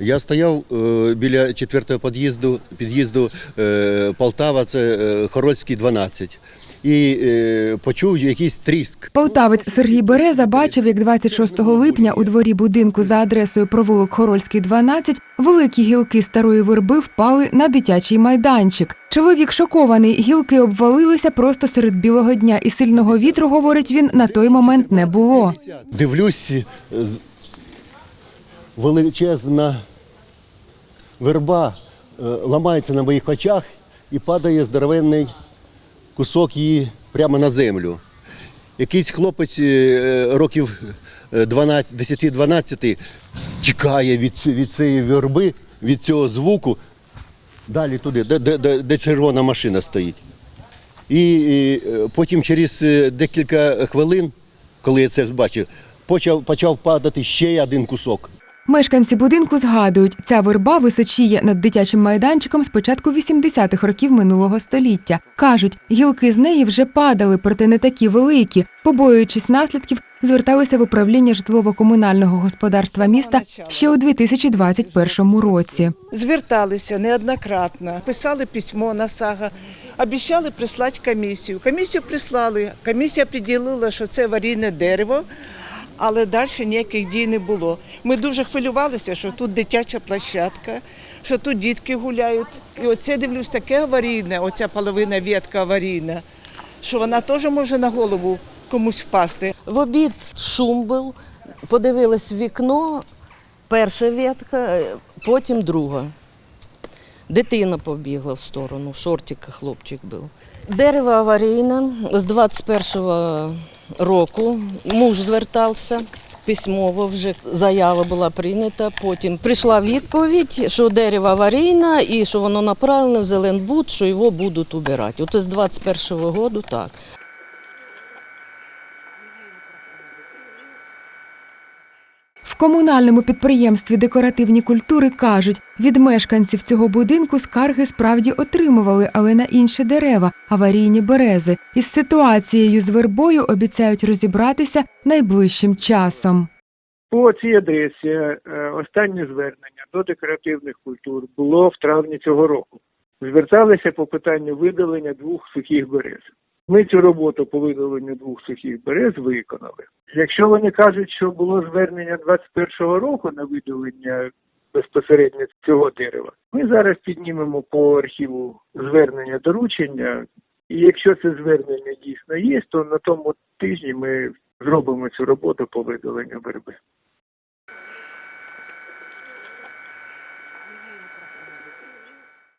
Я стояв е, біля четвертого під'їзду, під'їзду е, Полтава, це е, Хорольський 12, і е, почув якийсь тріск. Полтавець Сергій Береза бачив, як 26 липня у дворі будинку за адресою провулок Хорольський 12 великі гілки старої верби впали на дитячий майданчик. Чоловік шокований, гілки обвалилися просто серед білого дня, і сильного вітру, говорить він, на той момент не було. Дивлюсь, величезна верба е, ламається на моїх очах і падає здоровенний кусок її прямо на землю. Якийсь хлопець е, років е, 12 10-12 тікає від, від цієї верби, від цього звуку, далі туди, де, де, де, червона машина стоїть. І е, потім через е, декілька хвилин, коли я це бачив, почав, почав падати ще один кусок. Мешканці будинку згадують, ця верба височіє над дитячим майданчиком з початку 80-х років минулого століття. Кажуть, гілки з неї вже падали, проте не такі великі. Побоюючись наслідків, зверталися в управління житлово-комунального господарства міста ще у 2021 році. Зверталися неоднократно, писали письмо на САГА, обіцяли прислати комісію. Комісію прислали, комісія приділила, що це аварійне дерево, але далі ніяких дій не було. Ми дуже хвилювалися, що тут дитяча площадка, що тут дітки гуляють. І оце дивлюсь таке аварійне, оця половина ветка аварійна, що вона теж може на голову комусь впасти. В обід шум був, подивилась в вікно, перша ветка, потім друга. Дитина побігла в сторону, в шортиках хлопчик був. Дерево аварійне з 21-го року. Муж звертався. Письмово вже заява була прийнята. Потім прийшла відповідь, що дерево аварійне і що воно направлене в Зеленбуд, що його будуть убирати. От з 21-го року так. Комунальному підприємстві декоративні культури кажуть, від мешканців цього будинку скарги справді отримували, але на інші дерева, аварійні берези. Із ситуацією з вербою обіцяють розібратися найближчим часом. По цій адресі е, останнє звернення до декоративних культур було в травні цього року. Зверталися по питанню видалення двох сухих берез. Ми цю роботу по видаленню двох сухих берез виконали. Якщо вони кажуть, що було звернення 21-го року на видалення безпосередньо цього дерева, ми зараз піднімемо по архіву звернення доручення. І якщо це звернення дійсно є, то на тому тижні ми зробимо цю роботу по видаленню верби.